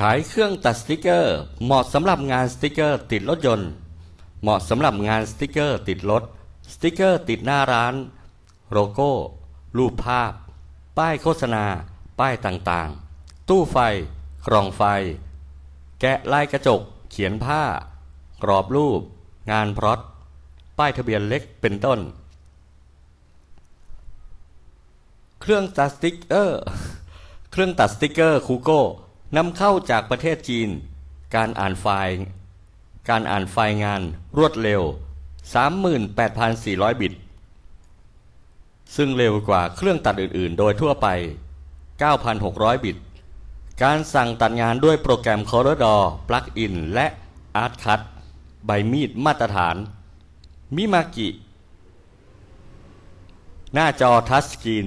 ขายเครื่องตัดสติกเกอร์ เหมาะสำหรับงานสติกเกอร์ติดรถยนต์ เหมาะสำหรับงานสติกเกอร์ติดรถ สติกเกอร์ติดหน้าร้าน โลโก้ รูปภาพ ป้ายโฆษณา ป้ายต่างๆ ตู้ไฟ กล่องไฟ แกะลายกระจก เขียนผ้า กรอบรูป งานพรอตป้ายทะเบียนเล็กเป็นต้น เครื่องตัดสติกเกอร์ เครื่องตัดสติกเกอร์คูโก้ นำเข้าจากประเทศจีน การอ่านไฟล์ การอ่านไฟล์งานรวดเร็ว 38,400 บิต ซึ่งเร็วกว่าเครื่องตัดอื่นๆ โดยทั่วไป 9,600 บิต การสั่งตัดงานด้วยโปรแกรม Corridor Plugin และ ArtCut ใบมีดมาตรฐาน มิมากิ หน้าจอทัชสกรีน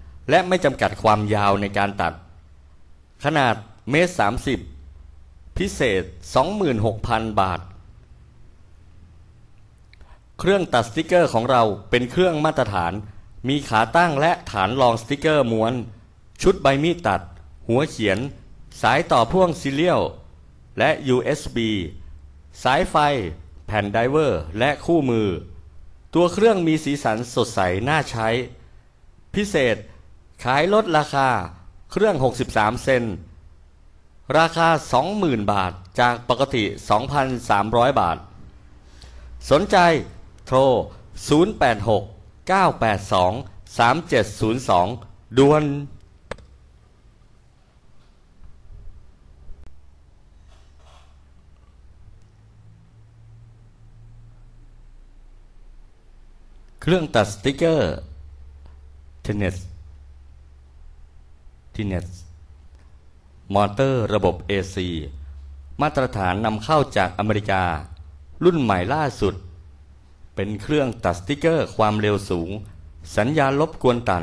และไม่จำกัดความยาวในการตัด ขนาดเมตร30พิเศษ 26,000 บาท เครื่องตัดสติกเกอร์ของเราเป็นเครื่องมาตรฐาน มีขาตั้งและฐานรองสติกเกอร์ม้วน ชุดใบมีดตัด หัวเขียน สายต่อพ่วงซีเรียลและ USB สายไฟ แผ่นไดเวอร์ และคู่มือ ตัวเครื่องมีสีสันสดใสน่าใช้ พิเศษ ขายลดราคาเครื่อง 63 เซน ราคา 20,000 บาทจากปกติ 2,300 บาท สนใจโทร 086 982 3702ด่วนเครื่องตัดสติกเกอร์เทเนส ทีเนสมอเตอร์ระบบ AC มาตรฐานนำเข้าจากอเมริกา รุ่นใหม่ล่าสุด เป็นเครื่องตัดสติกเกอร์ความเร็วสูง สัญญาณลบกวนต่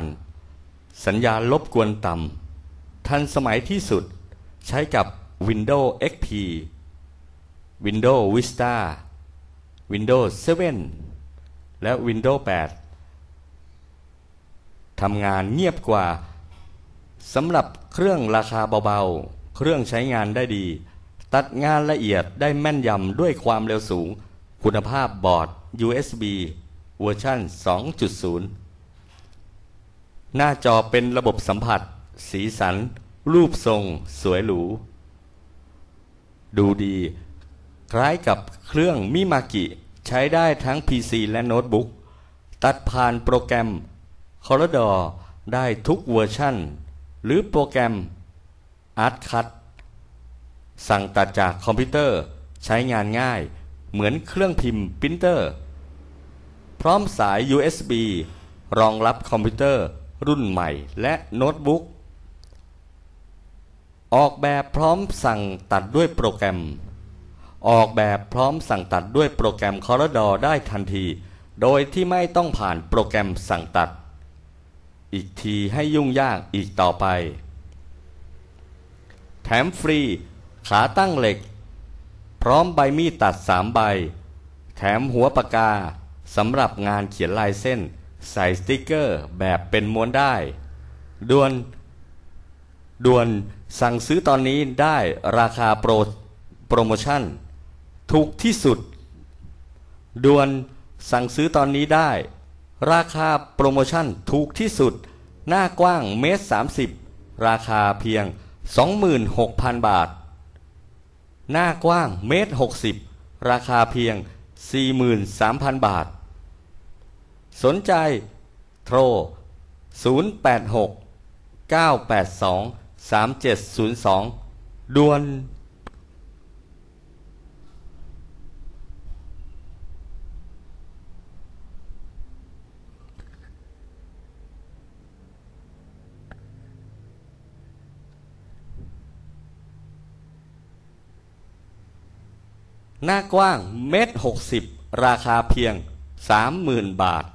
ำสัญญาณลบกวนต่ำทันสมัยที่สุดใช้กับ Windows XP Windows Vista Windows 7 และ Windows 8ทำงานเงียบกว่า สำหรับเครื่องราคาเบาๆ เครื่องใช้งานได้ดี ตัดงานละเอียดได้แม่นยำด้วยความเร็วสูง คุณภาพบอร์ด USB เวอร์ชัน2.0 หน้าจอเป็นระบบสัมผัส สีสัน รูปทรง สวยหรู ดูดี คล้ายกับเครื่องมิมากิ ใช้ได้ทั้ง PC และโน้ตบุ๊ก ตัดผ่านโปรแกรม Corridor ได้ทุกเวอร์ชัน หรือโปรแกรม ArtCut สั่งตัดจากคอมพิวเตอร์ใช้งานง่าย เหมือนเครื่องพิมพ์ปรินเตอร์ พร้อมสาย USB รองรับคอมพิวเตอร์รุ่นใหม่และโน้ตบุ๊กออกแบบพร้อมสั่งตัดด้วยโปรแกรม ออกแบบพร้อมสั่งตัดด้วยโปรแกรม Corridor ได้ทันที โดยที่ไม่ต้องผ่านโปรแกรมสั่งตัด อีกทีให้ยุ่งยากอีกต่อไป แถมฟรี ขาตั้งเหล็ก พร้อมใบมีดตัดสามใบ แถมหัวปากกาสำหรับงานเขียนลายเส้น ใส่สติกเกอร์แบบเป็นม้วนได้ด่วนด่วนสั่งซื้อตอนนี้ได้ราคาโปรโปรโมชั่น ถูกที่สุดด่วนสั่งซื้อตอนนี้ได้ ราคาโปรโมชั่นถูกที่สุด หน้ากว้างเมตรสามสิบราคาเพียง 26,000 บาท หน้ากว้างเมตรหกสิบราคาเพียง 43,000 บาท สนใจโทร 086 982 3702 ด่วน หน้ากว้างเมตรหกสิบราคาเพียงสามหมื่นบาท